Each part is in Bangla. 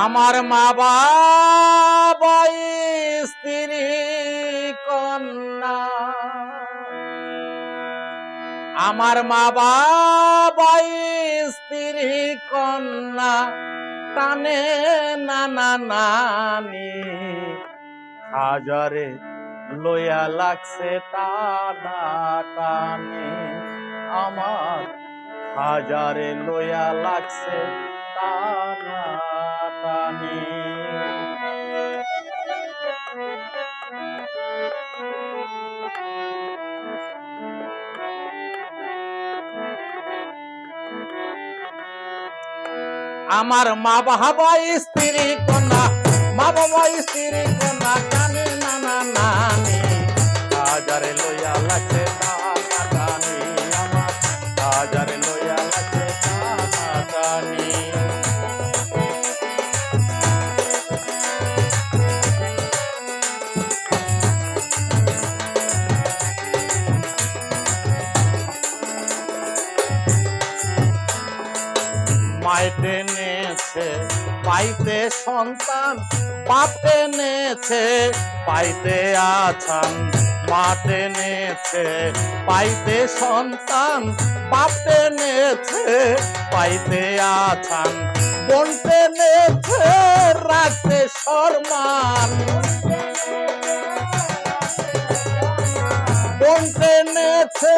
আমার মা বাবাই স্ত্রী কন্যা। আমার মা বাবাই স্ত্রী কন্যা, টানে নানা নানি। হাজারে লইয়া লাগছে টানা। আমার হাজারে লইয়া লাগছে টানা আমার মা বাবা স্ত্রী কন্যা মা বাবা স্ত্রী কন্যা পাইতে সন্তান পাতে নেছে পাইতে আছান মাতে নেছে পাইতে সন্তান পাপে নেছে পাইতে আছান বনতে নেছে রাখতে সম্মান বনতে নেছে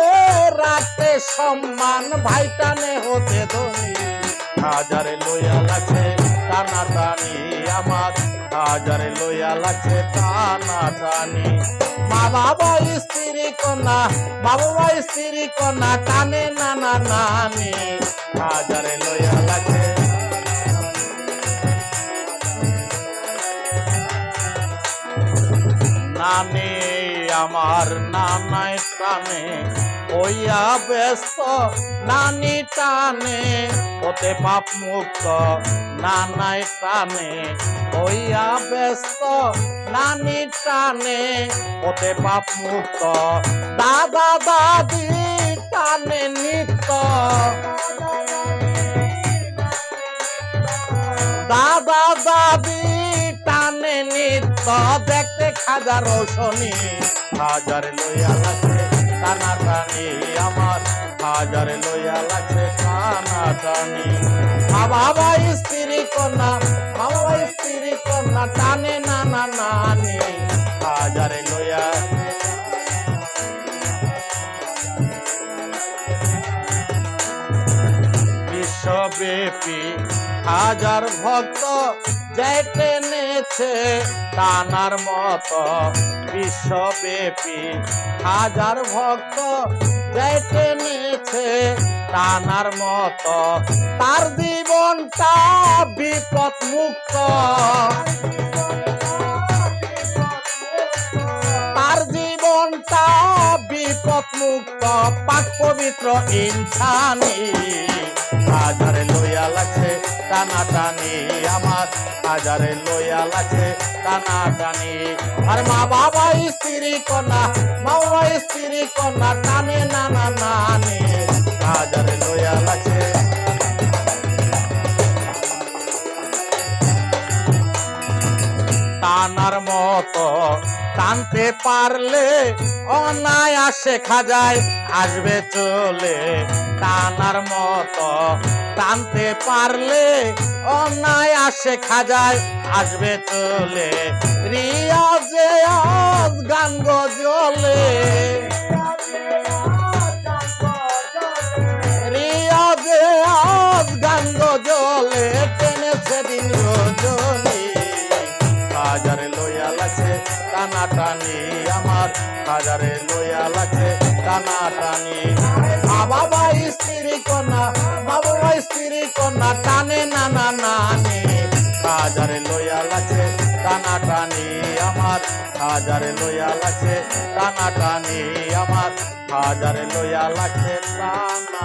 রাখতে সম্মান ভাইটানে হতে ধনী। হাজারে লইয়া লাগছে টানা টানি আমার। হাজারে লইয়া লাগছে টানা টানি মা বাবা স্ত্রী কন্যা মা বাবা স্ত্রী কন্যা টানে নানা নানি। হাজারে লইয়া লাগছে। নানি আমার নানাই টানে হইয়া ব্যস্ত, নানি টানে। হতে পাপ মুক্ত, নানাই টানে হইয়া ব্যস্ত, নানি টানে। হতে পাপ মুক্ত, দাদা দাদি টানে নিত্য। দাদা দাদি টানে নিত্য। দেখতে খাজা রোশনি হাজার লইয়া লাগছে টানা টানি আমার। হাজার লইয়া লাগছে টানা। টানি বাবা স্ত্রী কন্যা বাবা স্ত্রী কন্যা টানে নানা নানি হাজারে লইয়া বিশ্বব্যাপী হাজার ভক্ত যেতে নেছে টানার মতো বিশ্বব্যাপী হাজার ভক্ত যাইতে নেছে টানার মতো, তার জীবনটা বিপদ মুক্ত মুক্ত, পাক পবিত্র ইনসানি। হাজারে লইয়া লাগছে টানা টানি আমার। হাজারে লইয়া লাগছে টানা টানি। আর মা বাবা স্ত্রী কন্যা, মা বাবা স্ত্রী কন্যা টানে নানা নানি। হাজারে লইয়া লাগছে। টানার মতো টানতে পারলে অনায়াসে খাজায়, আসবে চলে টানার মতো। টানতে পারলে অনায়াসে খাজায়, আসবে চলে। রিয়াজে আজ গান গজলে। রিয়াজে আজ গান গজলে। টেনে সেদিন রজনী। লইয়া লাগছে, টানা টানি আমার হাজারে লইয়া লাগছে, টানা টানি। বাবা স্ত্রী কন্যা, বাবা স্ত্রী কন্যা, টানে নানা নানি হাজারে লইয়া লাগছে, টানা টানি আমার হাজারে লইয়া লাগছে, টানা টানি আমার হাজারে লইয়া লাগছে, টানা